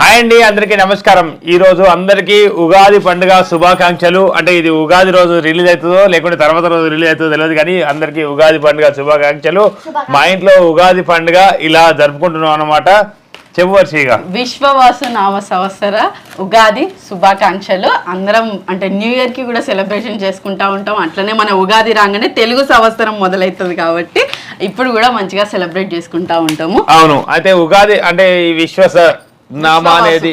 Hi అండి అందరికీ నమస్కారం. ఈ రోజు అందరికీ ఉగాది పండుగ శుభాకాంక్షలు. అంటే ఇది ఉగాది రోజు రిలీజ్ అవుతుందో లేకుంటే తర్వాత రోజు రిలీజ్ అవుతుందో తెలియదు కానీ అందరికీ ఉగాది పండుగ శుభాకాంక్షలు. మా ఇంట్లో ఉగాది పండుగ ఇలా జరుపుకుంటున్నాం అన్నమాట. చెప్పు వర్షిగా. విశ్వవాసు నామ సంవత్సర ఉగాది శుభాకాంక్షలు. అందరం అంటే న్యూ ఇయర్కి కూడా సెలబ్రేషన్ చేసుకుంటా ఉంటాం. అట్లనే మన ఉగాది రాగానే తెలుగు సంవత్సరం మొదలవుతుంది కాబట్టి ఇప్పుడు కూడా మంచిగా సెలబ్రేట్ చేసుకుంటా ఉంటాము. అవును అయితే ఉగాది అంటే ఈ విశ్వస నామ. అనేది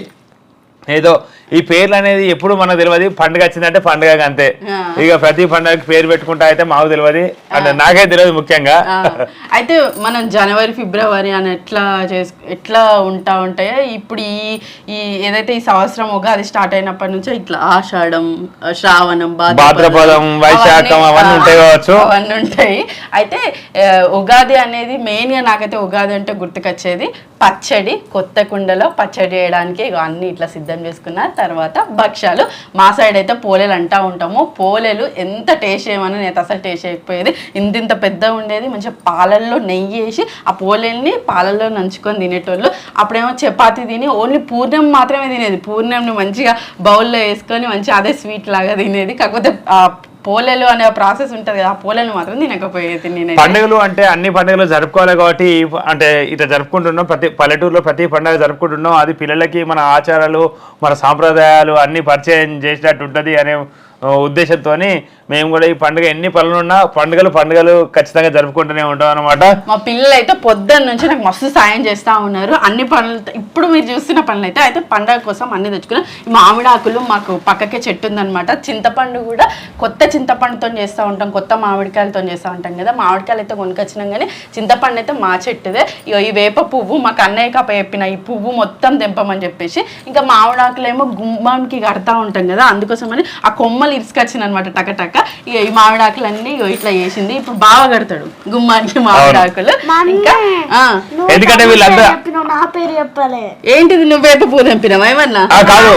ఏదో ఈ పేర్లు అనేది ఎప్పుడు మనకు తెలియదు పండుగ వచ్చిందంటే పండుగ అంతే. ఇక ప్రతి పండుగకి పేరు పెట్టుకుంటా అయితే మాకు తెలియదు అంటే నాకే తెలియదు ముఖ్యంగా. అయితే మనం జనవరి ఫిబ్రవరి అని ఎట్లా చేసు ఎట్లా ఉంటా ఉంటాయో ఇప్పుడు ఈ ఈ ఏదైతే ఈ సంవత్సరం ఉగాది స్టార్ట్ అయినప్పటి నుంచో ఇట్లా ఆషాఢం శ్రావణం భాద్రపదం, వైశాఖం అవన్నీ ఉంటాయి కావచ్చు. అవన్నీ ఉంటాయి. అయితే ఉగాది అనేది మెయిన్గా నాకైతే ఉగాది అంటే గుర్తుకొచ్చేది పచ్చడి కొత్త కుండలో పచ్చడి చేయడానికి ఇగో అన్ని ఇట్లా సిద్ధం చేసుకున్న తర్వాత భక్ష్యాలు. మా సైడ్ అయితే పోలేలు అంటా ఉంటాము. పోలేలు ఎంత టేస్ట్ చేయమని నేను అసలు టేస్ట్ చేయకపోయేది. ఇంత ఇంత పెద్ద ఉండేది. మంచిగా పాలల్లో నెయ్యి వేసి ఆ పోలేల్ని పాలల్లో నంచుకొని తినేటోళ్ళు. అప్పుడేమో చపాతి తిని ఓన్లీ పూర్ణం మాత్రమే తినేది. పూర్ణంని మంచిగా బౌల్లో వేసుకొని మంచిగా అదే స్వీట్ లాగా తినేది. కాకపోతే పోలేలు అనే ప్రాసెస్ ఉంటుంది కదా ఆ పోలేలు మాత్రం తినకపోయేది నేను పండుగలు అంటే అన్ని పండుగలు జరుపుకోవాలి కాబట్టి అంటే ఇట్లా జరుపుకుంటున్నాం. ప్రతి పల్లెటూరులో ప్రతి పండుగ జరుపుకుంటున్నాం. అది పిల్లలకి మన ఆచారాలు మన సాంప్రదాయాలు అన్ని పరిచయం చేసినట్టు ఉంటుంది అనే ఉద్దేశంతో మేము కూడా ఈ పండుగ ఎన్ని పనులు ఉన్నా పండుగలు పండుగలు ఖచ్చితంగా జరుపుకుంటూనే ఉంటాం అనమాట మా పిల్లలు అయితే పొద్దున్న నుంచి నాకు మస్తు సాయం చేస్తా ఉన్నారు. అన్ని పనులు ఇప్పుడు మీరు చూస్తున్న పనులు అయితే అయితే పండగ కోసం అన్ని తెచ్చుకున్నాం. ఈ మాకు పక్కకే చెట్టు ఉందన్నమాట. చింతపండు కూడా కొత్త చింతపండుతో చేస్తూ ఉంటాం. కొత్త మామిడికాయలతో చేస్తూ ఉంటాం కదా. మామిడికాయలు అయితే కొనుకొచ్చినాం కానీ చింతపండు అయితే మా చెట్టుదే. ఇగో ఈ వేప పువ్వు మాకు అన్నయ్య కప్ప చెప్పిన ఈ పువ్వు మొత్తం తెంపమని చెప్పేసి ఇంకా మామిడాకులేమో ఏమో గుమ్మానికి కడతా ఉంటాం కదా. అందుకోసమని ఆ కొమ్మలు ఇరుసుకొచ్చిన అనమాట టక. ఇక ఈ మామిడి ఆకులన్నీ ఇగో ఇట్లా చేసింది. ఇప్పుడు బాగా కడతాడు. గుమ్మానికి మామిడి ఆకులు ఇంకా ఆ, నువ్వు ఎందుకంటే తప్పు వీళ్ళంతా పేరు చెప్పినావు, నా పేరు చెప్పలే. ఏంటిది నువ్వేత పూ తెంపినావా ఏమన్నా? ఆ, కాదు.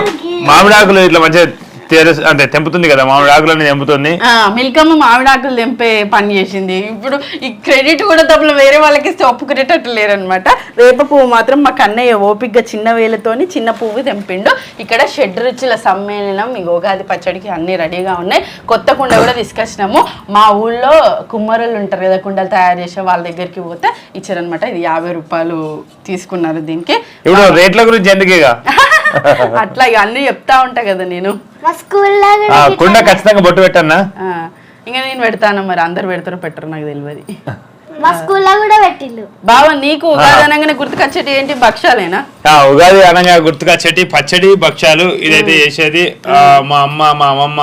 మామిడాకులు ఇట్లా మంచిగా తెరస్ అంటే తెంపుతుంది కదా మామిడి ఆకులని తెంపుతుంది. మిల్కమ్మ మామిడాకులు తెంపే పని చేసింది. ఇప్పుడు ఈ క్రెడిట్ కూడా తప్పులు వేరే వాళ్ళకి ఇస్తే ఒప్పుకునేటట్టు లేరనమాట వేప పువ్వు మాత్రం మా కన్నయ్య ఓపిగ్గా చిన్న వేలతోని చిన్న పువ్వు తెంపిండు. ఇక్కడ షెడ్ రుచుల సమ్మేళనం ఈ ఉగాది పచ్చడికి అన్ని రెడీగా ఉన్నాయి. కొత్త కుండ కూడా తీసుకొచ్చినాము. మా ఊళ్ళో కుమ్మరులు ఉంటారు కదా కుండలు తయారు చేసే వాళ్ళ దగ్గరికి పోతే ఇచ్చారనమాట ఇది యాభై రూపాయలు తీసుకున్నారు దీనికి. ఇప్పుడు రేట్ల గురించి ఎందుకు ఇక అట్లా ఇక అన్ని చెప్తా ఉంటా కదా నేను. మా స్కూల్లో ఆ, కూడా కుండ ఖచ్చితంగా బొట్టు పెట్టన్నా? ఆ, ఇంకా నేను పెడతాను మరి అందరు పెడతారో పెట్టరు నాకు తెలియదు మా స్కూల్లో కూడా పెట్టిండు బావ నీకు ఉగాది అనగానే గుర్తుకొచ్చేటి ఏంటి? భక్ష్యాలేనా? ఆ, ఉగాది అనగా గుర్తుకొచ్చేటి పచ్చడి భక్ష్యాలు ఇదైతే చేసేది ఆ, మా అమ్మ మా అమ్మమ్మ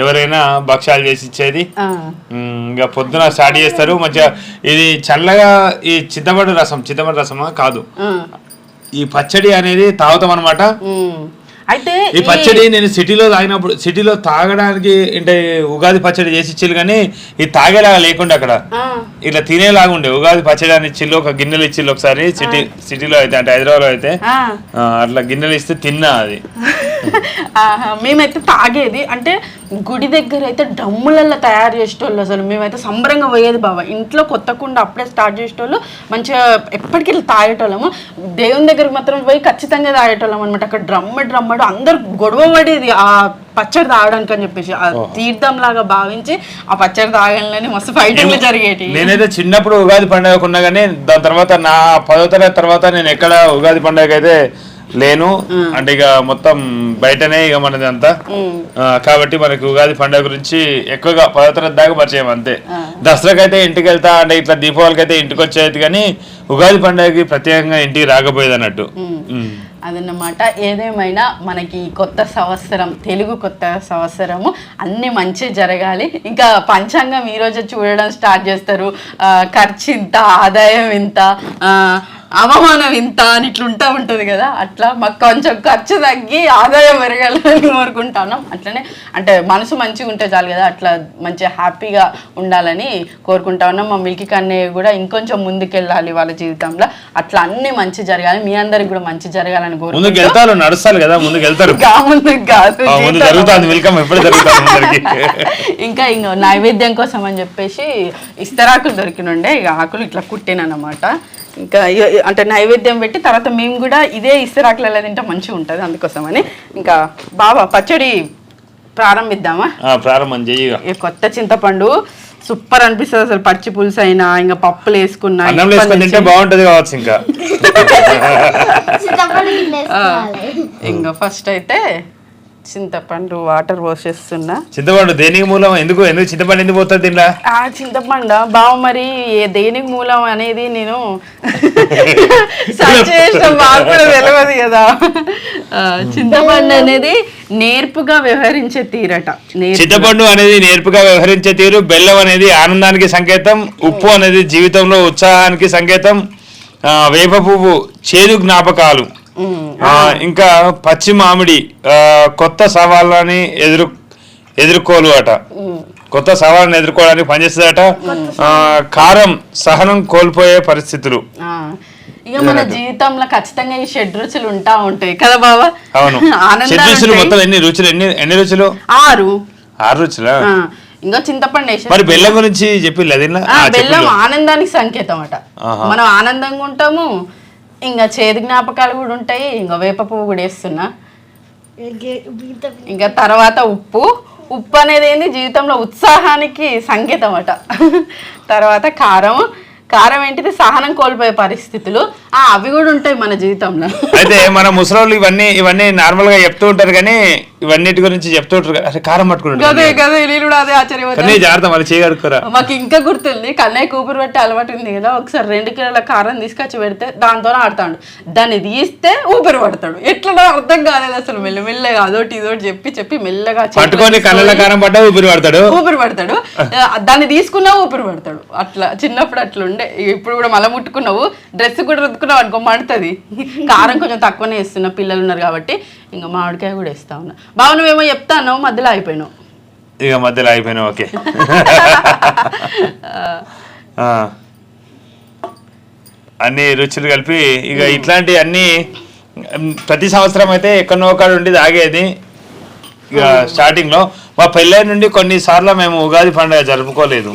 ఎవరైనా భక్ష్యాలు చేసి ఇచ్చేది. ఆ, ఉమ్, ఇంకా పొద్దున స్టార్ట్ చేస్తారు. మంచిగా ఇది చల్లగా ఈ చింతపండు రసం చింతపండు రసమా? కాదు. ఆ, ఈ పచ్చడి అనేది తాగుతాం అనమాట. అయితే ఈ పచ్చడి నేను సిటీలో తాగినప్పుడు సిటీలో తాగడానికి అంటే ఉగాది పచ్చడి చేసి ఇచ్చిల్లు కానీ ఇది తాగేలాగా లేకుండా అక్కడ. ఇట్లా తినేలాగా ఉండే. ఉగాది పచ్చడి అని ఇచ్చిల్లు ఒక గిన్నెలు ఇచ్చిల్లు ఒకసారి సిటీ సిటీలో అయితే అంటే హైదరాబాద్లో అయితే ఆ. ఆ, అట్లా గిన్నెలు ఇస్తే తిన్నా అది. మేమైతే తాగేది. అంటే గుడి దగ్గర అయితే డమ్ములల్లో తయారు చేసేటోళ్ళు అసలు. మేమైతే సంబరంగా పోయేది బాబా ఇంట్లో కొత్త కుండ అప్పుడే స్టార్ట్ చేసేటోళ్ళు మంచిగా ఎప్పటికీ తాగేటోళ్ళము. దేవుని దగ్గరకు మాత్రం పోయి ఖచ్చితంగా తాగేటోళ్ళం అనమాట అక్కడ డ్రమ్మ డ్రమ్మడు అందరు గొడవ పడేది ఆ పచ్చడి తాగడానికి అని చెప్పేసి. ఆ తీర్థం లాగా భావించి ఆ పచ్చడి తాగడానికి మస్తు ఫైటింగ్లు జరిగేటి నేనైతే చిన్నప్పుడు ఉగాది పండుగ ఉన్నా కానీ దాని తర్వాత నా పదో తరగతి తర్వాత నేను ఎక్కడ ఉగాది పండుగ అయితే లేను. అంటే ఇక మొత్తం బయటనే ఇక మనది అంతా. కాబట్టి మనకి ఉగాది పండుగ గురించి ఎక్కువగా పదో తరగతి దాకా పరిచయం అంతే. దసరాకి అయితే ఇంటికి వెళ్తా అంటే ఇట్లా దీపావళికి అయితే ఇంటికి వచ్చేది కానీ ఉగాది పండుగకి ప్రత్యేకంగా ఇంటికి రాకపోయేది అన్నట్టు. అదన్నమాట. ఏదేమైనా మనకి కొత్త సంవత్సరం తెలుగు కొత్త సంవత్సరము అన్ని మంచి జరగాలి. ఇంకా పంచాంగం ఈ రోజు చూడడం స్టార్ట్ చేస్తారు. ఖర్చు ఇంత ఆదాయం ఇంత అవమానం ఇంత అని ఇట్లా ఉంటా ఉంటుంది కదా అట్లా మాకు కొంచెం ఖర్చు తగ్గి ఆదాయం పెరగాలని కోరుకుంటున్నాం. అట్లనే అంటే మనసు మంచిగా ఉంటే చాలు కదా అట్లా మంచిగా హ్యాపీగా ఉండాలని కోరుకుంటా ఉన్నాం. మా మిల్కీ కన్నయ్య కూడా ఇంకొంచెం ముందుకెళ్ళాలి వాళ్ళ జీవితంలో. అట్లా అన్ని మంచి జరగాలి మీ అందరికి కూడా మంచి జరగాలని కోరుకుంటూ. నడుస్తారు కదా ముందుకు వెళ్తారు. ఇంకా ఇంకా నైవేద్యం కోసం అని చెప్పేసి ఇస్తరాకులు దొరికినుండే ఇక ఆకులు ఇట్లా కుట్టినమాట ఇంకా అంటే నైవేద్యం పెట్టి తర్వాత మేము కూడా ఇదే ఇస్తరాకులలో తింటే మంచిగా ఉంటుంది అందుకోసమని. ఇంకా బాబా పచ్చడి ప్రారంభిద్దామా? ఆ, ప్రారంభం ఈ కొత్త చింతపండు సూపర్ అనిపిస్తుంది అసలు పచ్చి పులుసు అయినా ఇంకా పప్పులు వేసుకున్నా తింటే బాగుంటది కావచ్చు ఇంకా. ఇంకా ఫస్ట్ అయితే చింతపండు వాటర్ పోసేస్తున్నా. చింతపండు దేనికి మూలం? ఎందుకు? ఎందుకు? చింతపండు ఎందుకు పోతుంది దీనిలో ఆ చింతపండు? బావ మరి ఏ- దేనికి మూలం అనేది నేను చేసిన కూడా తెలియదు కదా. ఆ, చింతపండు అనేది నేర్పుగా వ్యవహరించే తీరట. నేర్పు. చింతపండు అనేది నేర్పుగా వ్యవహరించే తీరు బెల్లం అనేది ఆనందానికి సంకేతం ఉప్పు అనేది జీవితంలో ఉత్సాహానికి సంకేతం ఆ, వేప పువ్వు చేదు జ్ఞాపకాలు. ఇంకా పచ్చి మామిడి కొత్త సవాళ్ళని ఎదురు ఎదుర్కోలు అట కొత్త సవాళ్ళని ఎదుర్కోవడానికి పనిచేస్తుందట. కారం సహనం కోల్పోయే పరిస్థితులు. ఇక మన జీవితంలో ఖచ్చితంగా ఈ షడ్ రుచులు ఉంటా ఉంటాయి కదా బావా అవును. ఉంటాయి. మొత్తం ఎన్ని రుచులు ఎన్ని ఎన్ని రుచులు? ఆరు. ఆరు రుచులా? ఇంకా చింతపండు వేసేసి మరి బెల్లం గురించి చెప్పి బెల్లం ఆనందానికి సంకేతం అట. మనం ఆనందంగా ఉంటాము ఇంకా చేదు జ్ఞాపకాలు కూడా ఉంటాయి ఇంకా వేప పువ్వు కూడా వేస్తున్నా. ఇంకా తర్వాత ఉప్పు. ఉప్పు అనేది ఏంది? జీవితంలో ఉత్సాహానికి సంకేతం అట. తర్వాత కారం. కారం ఏంటిది? సహనం కోల్పోయే పరిస్థితులు. ఆ అవి కూడా ఉంటాయి మన జీవితంలో. అయితే మన ముసలోళ్ళు ఇవన్నీ ఇవన్నీ నార్మల్గా చెప్తూ ఉంటారు కానీ ఇవన్నిటి గురించి చెప్తూ ఉంటారు కదా, అరే కారం పట్టుకుంటారు గదే నేను కూడా అదే జాగ్రత్త మరి చేయగలుగుతారా మాకు ఇంకా గుర్తుంది కన్నయ్య కూపురు పెట్టి అలవాటు ఉంది కదా ఒకసారి రెండు కిలోల కారం తీసుకొచ్చి పెడితే దాంతో ఆడతాడు. దాన్ని తీస్తే ఊపిరి పడతాడు. ఎట్లా అర్థం కాలేదు అసలు మెల్లమెల్లగా అదోటి ఇదోటి చెప్పి చెప్పి మెల్లగా పట్టుకొని కళ్ళ కారం పడ్డా ఊపిరి పడతాడు? ఊపిరి పడతాడు. దాన్ని తీసుకున్నా ఊపిరి పడతాడు. అట్లా చిన్నప్పుడు అట్లా ఉండే. ఇప్పుడు కూడా మల ముట్టుకున్నావు డ్రెస్ కూడా రుద్దుకున్నావు అనుకో మండుతుంది. కారం కొంచెం తక్కువనే వేస్తున్నా పిల్లలు ఉన్నారు కాబట్టి ఇంకా మామిడికాయ కూడా వేస్తా ఉన్నా. బావ నువ్వేమో చెప్తాను మధ్యలో అయిపోయినావు ఇక మధ్యలో అయిపోయినా ఓకే. అన్ని రుచులు కలిపి ఇక ఇట్లాంటి అన్ని ప్రతి సంవత్సరం అయితే ఎక్కడో ఒకడు ఉండి తాగేది. ఇక స్టార్టింగ్లో మా పెళ్ళై నుండి కొన్నిసార్లు మేము ఉగాది పండుగ జరుపుకోలేదు.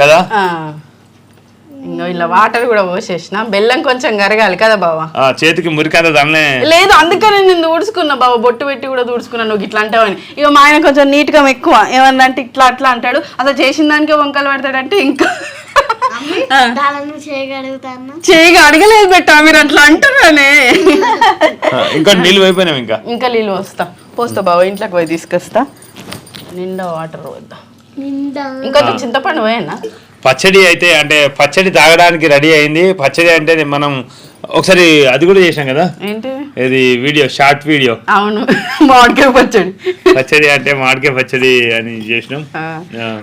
కదా. ఇంకా ఇలా వాటర్ కూడా పోసేసిన. బెల్లం కొంచెం కరగాలి కదా బావ? ఆ, చేతికి మురికంత దాన్నే. లేదు అందుకని నేను ఊడ్చుకున్నా బావ. బొట్టు పెట్టి కూడా ఊడ్చుకున్నా నువ్వు ఇట్లా అంటావని. ఇక మా ఆయన కొంచెం నీట్గా ఎక్కువ. ఏమన్నా అంటే ఇట్లా అట్లా అంటాడు. అసలు చేసిన దానికే వంకలు పెడతాడంటే ఇంకా. ఆ. దానిని చేయగలుగుతాను చేయగా అడగలేదు పెట్టా మీరు అట్లా అంటున్నానే. ఆ, ఇంకా నీళ్ళు అయిపోయినాం ఇంకా? ఇంకా నీళ్ళు వస్తా పోస్తా బావ ఇంట్లోకి పోయి తీసుకొస్తా. నిండా వాటర్ వద్దా నిండా. ఇంకొంచెం చింతపండు పోయేనా? పచ్చడి అయితే అంటే పచ్చడి తాగడానికి రెడీ అయింది. పచ్చడి అంటే మనం ఒకసారి అది కూడా చేసాం కదా? ఏంటి? ఇది వీడియో షార్ట్ వీడియో. అవును. మామిడికాయ పచ్చడి. పచ్చడి అంటే మామిడికాయ పచ్చడి అని చేసినాం.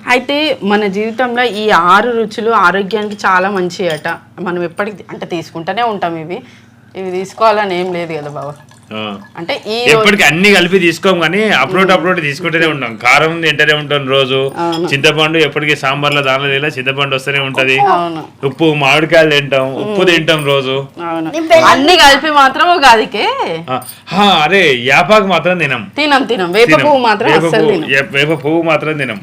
అయితే మన జీవితంలో ఈ ఆరు రుచులు ఆరోగ్యానికి చాలా మంచి అట మనం ఎప్పటికి అంటే తీసుకుంటూనే ఉంటాం ఇవి. ఇవి తీసుకోవాలని ఏం లేదు కదా బాబా. అంటే ఈ ఎప్పటికి అన్ని కలిపి తీసుకోం కానీ అప్లోడ్ అప్లోడ్ తీసుకుంటూనే ఉంటాం కారం తింటూనే ఉంటాం రోజు. చింతపండు ఎప్పటికీ సాంబార్లో దానిలో ఇలా చింతపండు వస్తూనే ఉంటది. ఉప్పు మామిడికాయలు తింటాం ఉప్పు తింటాం రోజు. అన్ని కలిపి మాత్రం హా, అరే యాపాకు మాత్రం తినం. తినం తినం. వేప. పువ్వు మాత్రం వేప పువ్వు- మాత్రం తినం.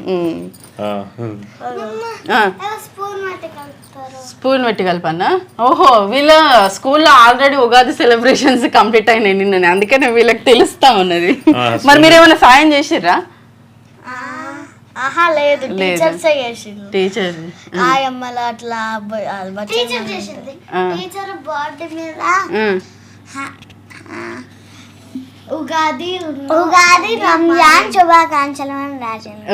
స్పూన్ పెట్టి కలపన్నా ఓహో వీళ్ళ స్కూల్లో ఆల్రెడీ ఉగాది సెలబ్రేషన్స్ కంప్లీట్ అయినాయి నిన్న అందుకనే వీళ్ళకి తెలుస్తా ఉన్నది. మరి మీరు ఏమైనా సాయం చేసిర్రా? లేదు. Teachers teacher. ఆయమ్మలు అట్లా టీచర్ చేసింది. ఆ. టీచర్ బోర్డు మీద ఉగాది ఉగాది రంజాన్ శుభాకాంక్షలు అని రాసింది.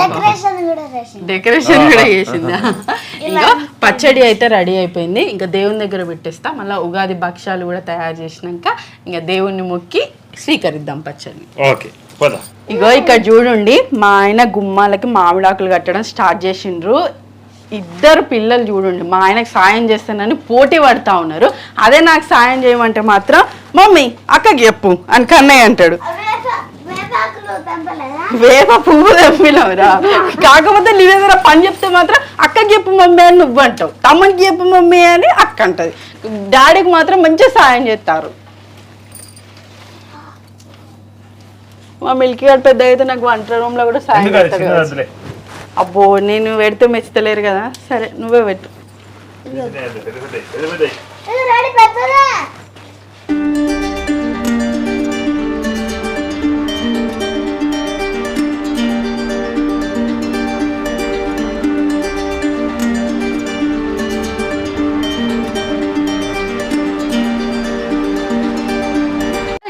డెకరేషన్ కూడా డెకరేషన్ కూడా చేసిందా? ఇంకా పచ్చడి అయితే రెడీ అయిపోయింది. ఇంకా దేవుని దగ్గర పెట్టేస్తా. మళ్ళీ ఉగాది భక్ష్యాలు కూడా తయారు చేసినాక ఇంకా దేవుణ్ణి మొక్కి స్వీకరిద్దాం పచ్చడిని. ఓకే పోదా. ఇగో ఇక్కడ చూడండి మా ఆయన గుమ్మాలకి మామిడాకులు కట్టడం స్టార్ట్ చేసిండ్రు. ఇద్దరు పిల్లలు చూడండి. మా ఆయనకు సాయం చేస్తానని పోటీ పడతా ఉన్నారు. అదే నాకు సాయం చేయమంటే మాత్రం మమ్మీ అక్కకి చెప్పు అని కన్నయ్య అంటాడు. వేప పువ్వు తెప్పినవురా కాకపోతే నీ దగ్గర పని చెప్తే మాత్రం అక్కకి చెప్పు మమ్మీ అని నువ్వు అంటావు తమ్మునికి చెప్పు మమ్మీ అని అక్క అంటది డాడీకి మాత్రం మంచిగా సాయం చేస్తారు. మా మిల్కీ గారు పెద్ద అయితే నాకు వంట రూమ్లో కూడా సాయం చేస్తాడు. వద్దులే. అబ్బో నేను పెడితే మెచ్చతలేరు కదా. సరే నువ్వే పెట్టు.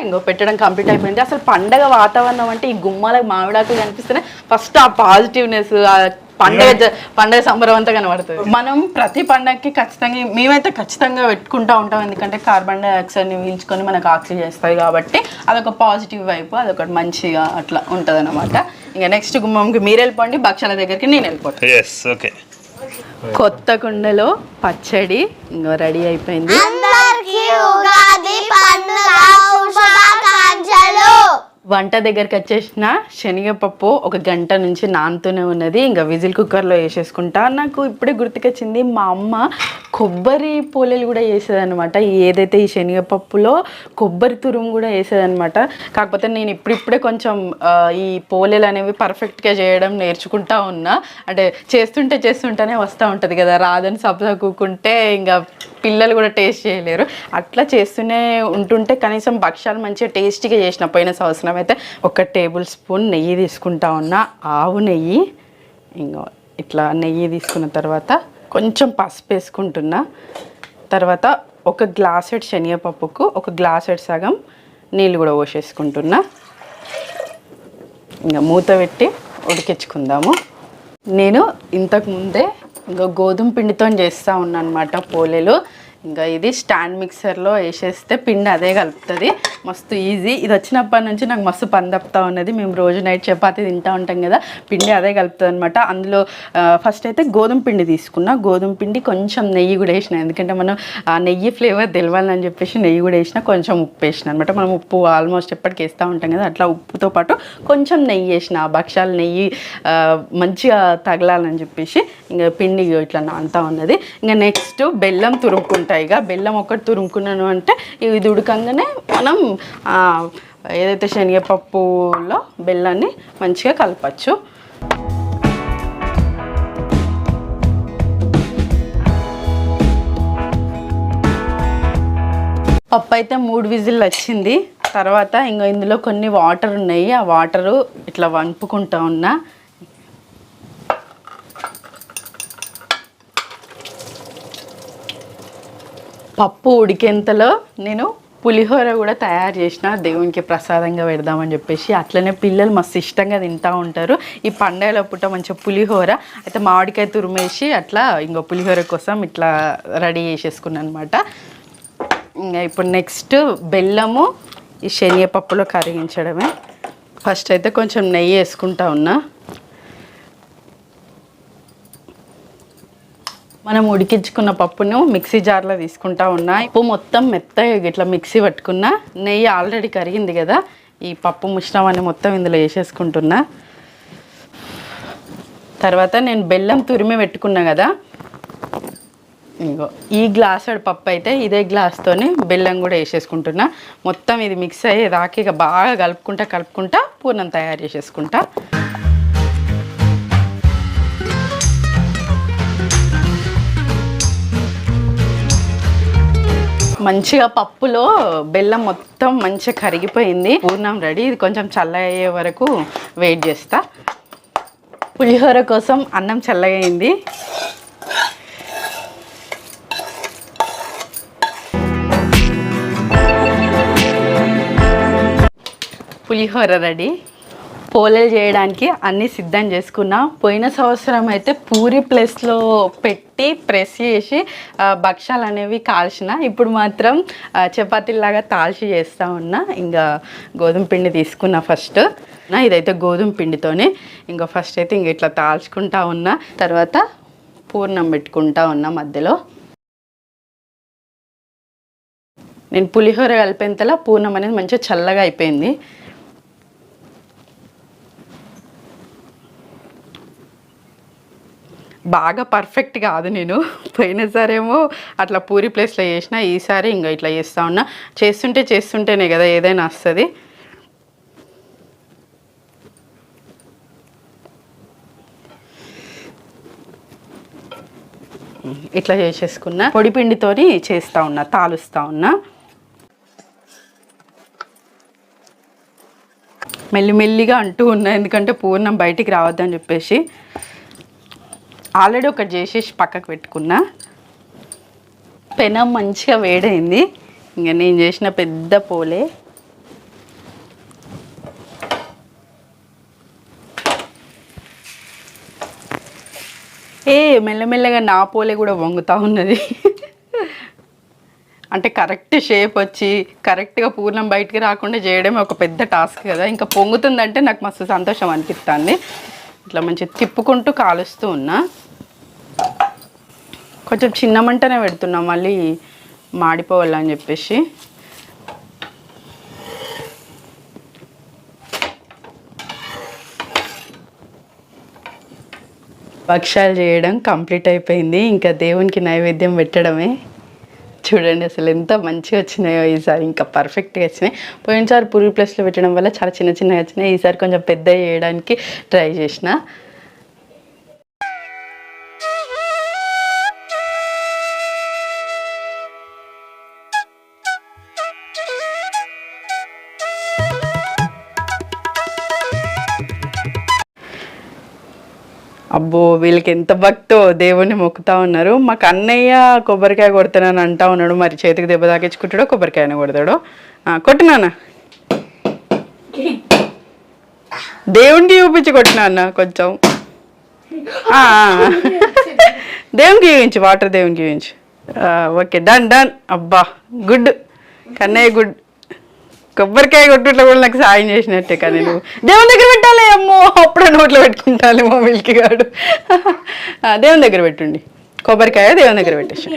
ఇంకో పెట్టడం కంప్లీట్ అయిపోయింది. అసలు పండగ వాతావరణం అంటే ఈ గుమ్మాలకు మామిడాకులు కనిపిస్తేనే ఫస్ట్ ఆ పాజిటివ్నెస్ ఆ పండగ పండగ సంబరం అంతా కనబడుతుంది. మనం ప్రతి పండగకి ఖచ్చితంగా మేమైతే ఖచ్చితంగా పెట్టుకుంటా ఉంటాం. ఎందుకంటే కార్బన్ డైఆక్సైడ్ని పీల్చుకొని మనకు ఆక్సిజన్ చేస్తుంది కాబట్టి అదొక పాజిటివ్ వైపు అదొకటి మంచిగా అట్లా ఉంటుంది అనమాట ఇంకా నెక్స్ట్ గుమ్మంకి మీరు వెళ్ళిపోండి భక్షాల దగ్గరికి నేను వెళ్ళిపోతాను ఎస్ ఓకే కొత్త కుండలో పచ్చడి ఇంకా రెడీ అయిపోయింది. వంట దగ్గరికి వచ్చేసిన శనగపప్పు ఒక గంట నుంచి నానుతూనే ఉన్నది. ఇంకా విజిల్ కుక్కర్లో వేసేసుకుంటా. నాకు ఇప్పుడే గుర్తుకొచ్చింది మా అమ్మ కొబ్బరి పోలేలు కూడా వేసేదనమాట ఏదైతే ఈ శనగపప్పులో కొబ్బరి తురుము కూడా వేసేదనమాట కాకపోతే నేను ఇప్పుడిప్పుడే కొంచెం ఈ పోలేలు అనేవి పర్ఫెక్ట్గా చేయడం నేర్చుకుంటా ఉన్నా. అంటే చేస్తుంటే చేస్తుంటేనే వస్తూ ఉంటుంది కదా. రాదని సబ్జా కూకుంటే ఇంకా పిల్లలు కూడా టేస్ట్ చేయలేరు. అట్లా చేస్తూనే ఉంటుంటే కనీసం భక్ష్యాలు మంచిగా టేస్టీగా చేసిన పోయిన సంవత్సరం అయితే ఒక టేబుల్ స్పూన్ నెయ్యి తీసుకుంటా ఉన్నా. ఆవు నెయ్యి. ఇంకా ఇట్లా నెయ్యి తీసుకున్న తర్వాత కొంచెం పసుపు వేసుకుంటున్నా. తర్వాత ఒక గ్లాసెడ్ శనగపప్పుకు ఒక గ్లాసెడ్ సగం నీళ్ళు కూడా పోసేసుకుంటున్నా. ఇంకా మూత పెట్టి ఉడికించుకుందాము. నేను ఇంతకు ముందే ఇంకా గోధుమ పిండితో చేస్తూ ఉన్నాను అనమాట పోలేలు. ఇంకా ఇది స్టాండ్ మిక్సర్లో వేసేస్తే పిండి అదే కలుపుతుంది. మస్తు ఈజీ ఇది వచ్చినప్పటి నుంచి నాకు మస్తు పని తప్పుతూ ఉన్నది. మేము రోజు నైట్ చపాతి తింటూ ఉంటాం కదా పిండి అదే కలుపుతుంది అనమాట అందులో ఫస్ట్ అయితే గోధుమ పిండి తీసుకున్నా. గోధుమ పిండి కొంచెం నెయ్యి కూడా వేసిన. ఎందుకంటే మనం ఆ నెయ్యి ఫ్లేవర్ తెలవాలని చెప్పేసి నెయ్యి కూడా వేసిన కొంచెం ఉప్పు వేసిన అనమాట మనం ఉప్పు ఆల్మోస్ట్ ఎప్పటికి వేస్తూ ఉంటాం కదా అట్లా ఉప్పుతో పాటు కొంచెం నెయ్యి వేసిన. ఆ భక్షాలు నెయ్యి మంచిగా తగలాలని చెప్పేసి ఇంకా పిండి ఇట్లా నాంతా ఉన్నది. ఇంకా నెక్స్ట్ బెల్లం తురుముకుంటా. ఇక బెల్లం ఒకటి తురుముకున్నాను అంటే ఇది ఉడకంగానే మనం ఏదైతే శనగపప్పులో బెల్లాన్ని మంచిగా కలపచ్చు. పప్పు అయితే మూడు విజిల్ వచ్చింది. తర్వాత ఇంకా ఇందులో కొన్ని వాటర్ ఉన్నాయి. ఆ వాటరు ఇట్లా వంపుకుంటా ఉన్నా. పప్పు ఉడికేంతలో నేను పులిహోర కూడా తయారు చేసిన దేవునికి ప్రసాదంగా పెడదామని చెప్పేసి అట్లనే పిల్లలు మస్తు ఇష్టంగా తింటూ ఉంటారు. ఈ పండగల పూట మంచిగా పులిహోర అయితే మామిడికాయ తురిమేసి అట్లా ఇంకో పులిహోర కోసం ఇట్లా రెడీ చేసేసుకున్నాను అనమాట ఇంకా ఇప్పుడు నెక్స్ట్ బెల్లము ఈ శనగపప్పులో కరిగించడమే. ఫస్ట్ అయితే కొంచెం నెయ్యి వేసుకుంటా ఉన్నా. మనం ఉడికించుకున్న పప్పును మిక్సీ జార్లో తీసుకుంటా ఉన్నా. ఉప్పు మొత్తం మెత్తగా ఇట్లా మిక్సీ పట్టుకున్నా. నెయ్యి ఆల్రెడీ కరిగింది కదా. ఈ పప్పు మిశ్రమాన్ని మొత్తం ఇందులో వేసేసుకుంటున్నా. తర్వాత నేను బెల్లం తురిమి పెట్టుకున్నా కదా. ఇంకో ఈ గ్లాస్ పప్పు అయితే ఇదే గ్లాస్తోని బెల్లం కూడా వేసేసుకుంటున్నా. మొత్తం ఇది మిక్స్ అయ్యి రాకి ఇక బాగా కలుపుకుంటా కలుపుకుంటా పూర్ణం తయారు చేసేసుకుంటా. మంచిగా పప్పులో బెల్లం మొత్తం మంచిగా కరిగిపోయింది. పూర్ణం రెడీ. ఇది కొంచెం చల్ల అయ్యే వరకు వెయిట్ చేస్తా. పులిహోర కోసం అన్నం చల్లగా అయింది పులిహోర రెడీ. పోలేలు చేయడానికి అన్నీ సిద్ధం చేసుకున్నా. పోయిన సంవత్సరం అయితే పూరి ప్లేస్లో పెట్టి ప్రెస్ చేసి భక్షాలు అనేవి కాల్చిన. ఇప్పుడు మాత్రం చపాతీలాగా తాల్చి చేస్తూ ఉన్నా. ఇంకా గోధుమ పిండి తీసుకున్నా ఫస్ట్. నా ఇదైతే గోధుమ పిండితోనే. ఇంకా ఫస్ట్ అయితే ఇంక ఇట్లా తాల్చుకుంటా ఉన్నా. తర్వాత పూర్ణం పెట్టుకుంటా ఉన్నా మధ్యలో. నేను పులిహోర కలిపేంతలా పూర్ణం అనేది మంచిగా చల్లగా అయిపోయింది. బాగా పర్ఫెక్ట్ కాదు నేను. పోయినసారేమో అట్లా పూరి ప్లేస్లో చేసిన ఈసారి ఇంకా ఇట్లా చేస్తూ ఉన్నా. చేస్తుంటే చేస్తుంటేనే కదా ఏదైనా వస్తుంది. ఇట్లా చేసేసుకున్నా. పొడిపిండితోని చేస్తూ ఉన్నా తాలుస్తూ ఉన్నా. మెల్లిమెల్లిగా అంటూ ఉన్నా ఎందుకంటే పూర్ణం బయటికి రావద్దని చెప్పేసి. ఆల్రెడీ ఒకటి చేసేసి పక్కకు పెట్టుకున్నా. పెనం మంచిగా వేడైంది. ఇంకా నేను చేసిన పెద్ద పోలే. ఏ మెల్లమెల్లగా నా పోలే కూడా వంగుతూ ఉన్నది. అంటే కరెక్ట్ షేప్ వచ్చి కరెక్ట్గా పూర్ణం బయటికి రాకుండా చేయడమే ఒక పెద్ద టాస్క్ కదా. ఇంకా పొంగుతుందంటే నాకు మస్తు సంతోషం అనిపిస్తుంది ఇట్లా మంచి తిప్పుకుంటూ కాలుస్తూ ఉన్నా. కొంచెం చిన్న మంటనే పెడుతున్నా మళ్ళీ మాడిపోవాలని చెప్పేసి. భక్ష్యాలు చేయడం కంప్లీట్ అయిపోయింది ఇంకా దేవునికి నైవేద్యం పెట్టడమే. చూడండి అసలు ఎంత మంచిగా వచ్చినాయో ఈసారి ఇంకా పర్ఫెక్ట్గా వచ్చినాయి. పోయినసారి పురుగు ప్లస్లో పెట్టడం వల్ల చాలా చిన్న చిన్నగా వచ్చినాయి. ఈసారి కొంచెం పెద్ద చేయడానికి ట్రై చేసిన. అబ్బో వీళ్ళకి ఎంత భక్తో దేవుణ్ణి మొక్కుతా ఉన్నారు. మాకు అన్నయ్య కొబ్బరికాయ కొడతానని అంటా ఉన్నాడు. మరి చేతికి దెబ్బ తాకించుకుంటాడో కొబ్బరికాయని కొడతాడో? కొట్టినానా దేవునికి చూపించి కొట్టినా అన్న కొంచెం. దేవునికి చూపించి వాటర్ దేవునికి చూపించి. Okay done done. అబ్బా గుడ్. కన్నయ్య గుడ్. కొబ్బరికాయ కొట్టుట్లో కూడా నాకు సాయం చేసినట్టే కానీ నువ్వు దేవుని దగ్గర పెట్టాలి అమ్మో అప్పుడే నోట్లో పెట్టుకుంటాను మా మిల్కి గాడు. దేవుని దగ్గర పెట్టుండి. కొబ్బరికాయ దేవుని దగ్గర పెట్టేసి.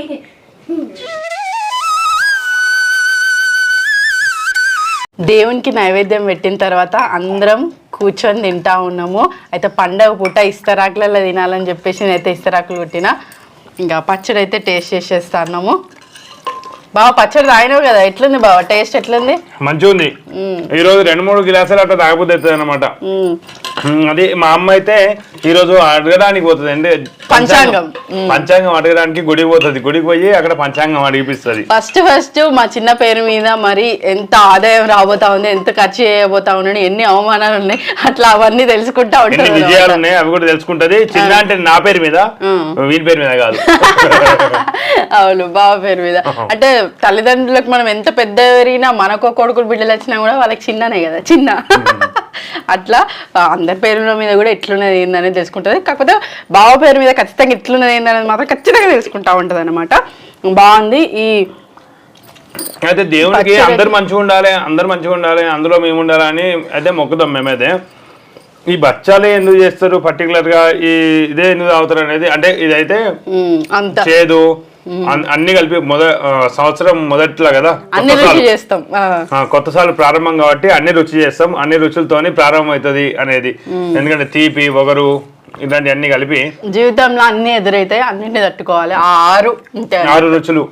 దేవునికి నైవేద్యం పెట్టిన తర్వాత అందరం కూర్చొని తింటా ఉన్నాము. అయితే పండగ పూట ఇస్తరాకులలో తినాలని చెప్పేసి నేనైతే ఇస్తరాకులు కొట్టిన. ఇంకా పచ్చడి అయితే టేస్ట్ చేసేస్తాన్నాము బావ పచ్చడి తాగినావు కదా ఎట్లుంది బావ? టేస్ట్ ఎట్లుంది? మంచిగా ఉంది ఈ రోజు రెండు మూడు గిలాసులు అట్లా తాగబోతుంది అనమాట. అది మా అమ్మ అయితే ఈ రోజు అడగడానికి పోతుంది. అంటే పంచాంగం. పంచాంగం. అడగడానికి గుడికి పోతుంది. గుడికి పోయి అక్కడ పంచాంగం అడిగిపిస్తుంది. ఫస్ట్ ఫస్ట్ మా చిన్న పేరు మీద మరి ఎంత ఆదాయం రాబోతా ఉంది ఎంత ఖర్చు చేయబోతా ఉన్నాడు ఎన్ని అవమానాలు ఉన్నాయి అట్లా అవన్నీ తెలుసుకుంటా ఎన్ని ఉంటాడు విజయాలు ఉన్నాయి అవి కూడా తెలుసుకుంటది. చిన్న అంటే నా పేరు మీద వీని పేరు మీద కాదు. అవును బావ పేరు మీద. అంటే తల్లిదండ్రులకు మనం ఎంత పెద్ద పెరిగినా మనకు కొడుకులు బిడ్డలు వచ్చినా కూడా వాళ్ళకి చిన్ననే కదా చిన్న. అట్లా అందరి పేరుల మీద కూడా ఎట్లున్నది ఏందనేది తెలుసుకుంటుంది. కాకపోతే బావ పేరు మీద ఖచ్చితంగా ఎట్లున్నది ఏందనేది మాత్రం ఖచ్చితంగా తెలుసుకుంటా ఉంటది అనమాట బాగుంది. ఈ అయితే దేవునికి పచ్చడి. అందరు మంచిగా ఉండాలి అందరు మంచిగా ఉండాలి అందులో మేము ఉండాలి అని అయితే మొక్కుతాం మేమైతే. ఈ బచ్చాలే ఎందుకు చేస్తారు? పర్టికులర్గా ఈ ఇదే ఎందుకు తాగుతారు అనేది అంటే ఇదైతే చేదు అన్ని కలిపి మొద సంవత్సరం మొదట్లో కదా అన్ని రుచి. చేస్తాం కొత్త సార్లు ప్రారంభం కాబట్టి అన్ని రుచి చేస్తాం అన్ని రుచులతోని ప్రారంభం అవుతుంది అనేది ఎందుకంటే తీపి ఒగరు ఇలాంటి అన్ని కలిపి జీవితంలో అన్ని ఎదురైతాయి అన్నింటిని తట్టుకోవాలి. ఆ ఆరు ఆరు రుచులు.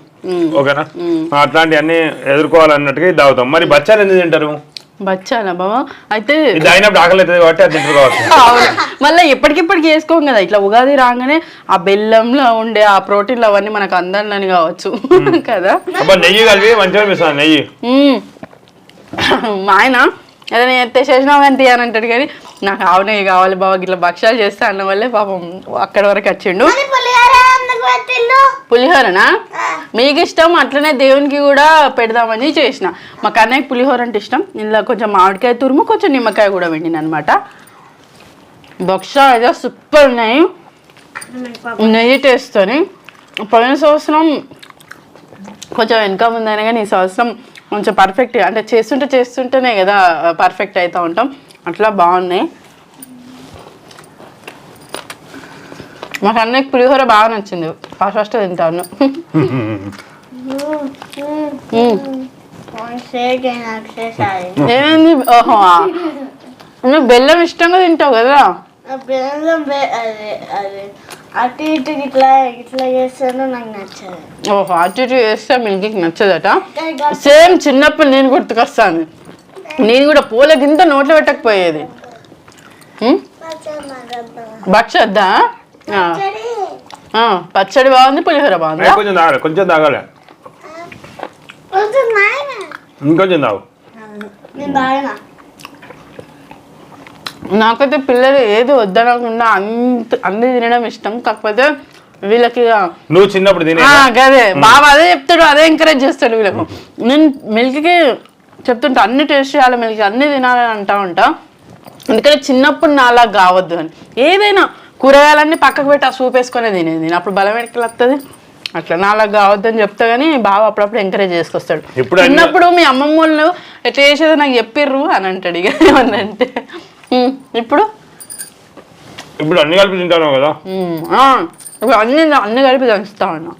ఓకేనా? అట్లాంటి అన్ని ఎదుర్కోవాలన్నట్టుగా తాగుతాం. మరి బచ్చాలు ఎందుకు తింటారు? బచ్చానా బాబా అయితే ఇది అయినప్పుడు ఆకలి అవుతుంది కాబట్టి అది తింటారు కావచ్చు. అవును. మళ్ళీ ఎప్పటికిప్పటికి వేసుకోం కదా ఇట్లా ఉగాది రాగానే ఆ బెల్లంలో ఉండే ఆ ప్రోటీన్లు అవన్నీ మనకు అందాలని కావచ్చు. కదా? అబ్బా నెయ్యి కలిపి మంచిగా నెయ్యి. మా ఆయన ఏదైనా ఎత్తే చేసినావు అని అంటాడు కానీ నాకు ఆవునే కావాలి బాబా ఇట్లా భక్ష్యాలు చేస్తా అన్న వల్లే పాపం అక్కడి వరకు వచ్చిండు మరి పులిహోర ఎందుకు పెట్టిండు పులిహోరనా? మీకు ఇష్టం అట్లనే దేవునికి కూడా పెడదామని చేసిన. మా కన్నయ్య పులిహోర అంటే ఇష్టం. ఇందులో కొంచెం మామిడికాయ తురుము కొంచెం నిమ్మకాయ కూడా వెండిన అనమాట అయితే సూపర్ ఉన్నాయి. నెయ్యి టేస్ట్ని పోయిన సంవత్సరం కొంచెం వెనక ముందైనా కానీ ఈ సంవత్సరం కొంచెం పర్ఫెక్ట్ అంటే చేస్తుంటే చేస్తుంటేనే కదా పర్ఫెక్ట్ అవుతూ ఉంటాం. అట్లా బాగున్నాయి. మాకు అన్నయ్యకి పులిహోర బాగా నచ్చింది. ఫస్ట్ ఫస్ట్ తింటాను. ఏమైంది? ఓహో నువ్వు బెల్లం ఇష్టంగా తింటావు కదా. బెల్లం అటు ఇటు ఇట్లా ఇట్లా చేస్తాను నాకు నచ్చదు. ఓహో అటు ఇటు చేస్తే మిల్కీకి నచ్చదట. సేమ్ చిన్నప్పుడు నేను గుర్తుకొస్తాను. నేను కూడా పూల గింత నోట్లో పెట్టకపోయేది? భక్ష వద్దా. పచ్చడి ఆ, పచ్చడి బాగుంది పులిహోర బాగుంది. కొంచెం తాగాలి. కొంచెం తాగాలి ఇంకొంచెం తాగు. నాకైతే పిల్లలు ఏది వద్దనకుండా అంత అన్ని తినడం ఇష్టం. కాకపోతే వీళ్ళకి నువ్వు చిన్నప్పుడు తినే ఆ, గదే. బాబా అదే చెప్తాడు అదే ఎంకరేజ్ చేస్తాడు వీళ్ళకు. నేను మిల్క్కి చెప్తుంటా అన్ని టేస్ట్ చేయాలి మిల్క్ అన్ని తినాలని అంటా ఉంటా. ఎందుకంటే చిన్నప్పుడు నా అలా కావద్దు అని. ఏదైనా కూరగాయలన్నీ పక్కకు పెట్టి ఆ సూప్ వేసుకొని తినేది నేను. అప్పుడు బలం ఎక్కలు వస్తుంది అట్లా నా అలా కావద్దు అని చెప్తా కానీ బావ అప్పుడప్పుడు ఎంకరేజ్ చేసుకొస్తాడు. ఇప్పుడు అన్ని- చిన్నప్పుడు మీ అమ్మమ్మ వాళ్ళు ఎట్లా చేసేదో నాకు చెప్పిర్రు అని అంటాడు ఇక. ఏమన్నా అంటే. ఉమ్, ఇప్పుడు? ఇప్పుడు అన్ని కలిపి తింటాను కదా? ఇప్పుడు అన్ని అన్ని కలిపి దంచుతా ఉన్నా.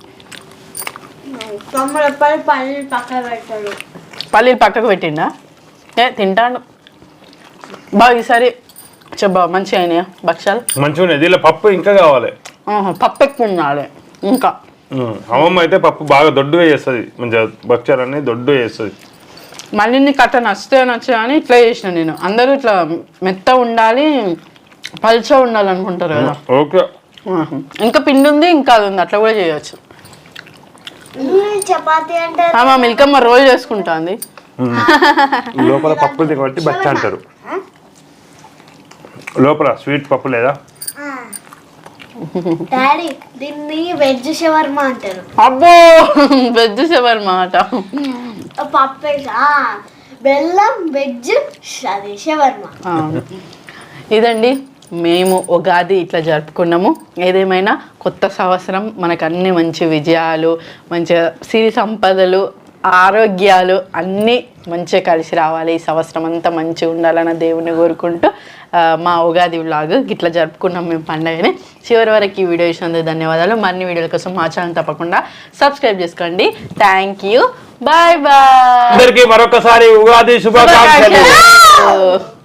పల్లీలు పక్కకు పెట్టిండా? ఏ తింటాడు. బాగా ఈసారి చెప్పా మంచిగా అయినాయా భక్షాలు మంచిగా ఉన్నాయి. దీనిలో పప్పు ఇంకా కావాలి. పప్పు ఎక్కువ ఉండాలి ఇంకా అమ్మమ్మ అయితే పప్పు బాగా దొడ్డుగా చేస్తుంది. మంచిగా భక్ష్యాలన్నీ దొడ్డు చేస్తుంది. మళ్ళీ నీకు అట్లా నచ్చితే నచ్చా అని ఇట్లా చేసిన నేను. అందరూ ఇట్లా మెత్త ఉండాలి పల్చ ఉండాలి అనుకుంటారు కదా ఓకే. ఇంకా పిండి ఉంది ఇంకా అది ఉంది. అట్లా కూడా చేయొచ్చు. చపాతి అంటే మా మిల్కమ్మ రోల్ చేసుకుంటుంది. లోపల పప్పు కాబట్టి బచ్చ అంటారు. లోపల స్వీట్ పప్పు లేదా? డాడీ దీన్ని వెజ్ షవర్మ అంటారు. అబ్బో వెజ్ పప్పు బెల్లం వెజ్ అది షవర్మ. అవును. ఇదండి మేము ఉగాది ఇట్లా జరుపుకున్నాము. ఏదేమైనా కొత్త సంవత్సరం మనకు అన్ని మంచి విజయాలు మంచిగా సిరి సంపదలు ఆరోగ్యాలు అన్నీ మంచిగా కలిసి రావాలి. ఈ సంవత్సరం అంతా మంచిగా ఉండాలన్న దేవుని కోరుకుంటూ మా ఉగాది వ్లాగ్ ఇట్లా జరుపుకున్నాం మేము పండగని. చివరి వరకు ఈ వీడియో ఇచ్చినందుకు ధన్యవాదాలు. మరిన్ని వీడియోల కోసం మా ఛానల్ తప్పకుండా సబ్స్క్రైబ్ చేసుకోండి. థ్యాంక్ యూ బాయ్ బాయ్ అందరికీ మరొకసారి ఉగాది శుభాకాంక్షలు. శుభాకాంక్షలు.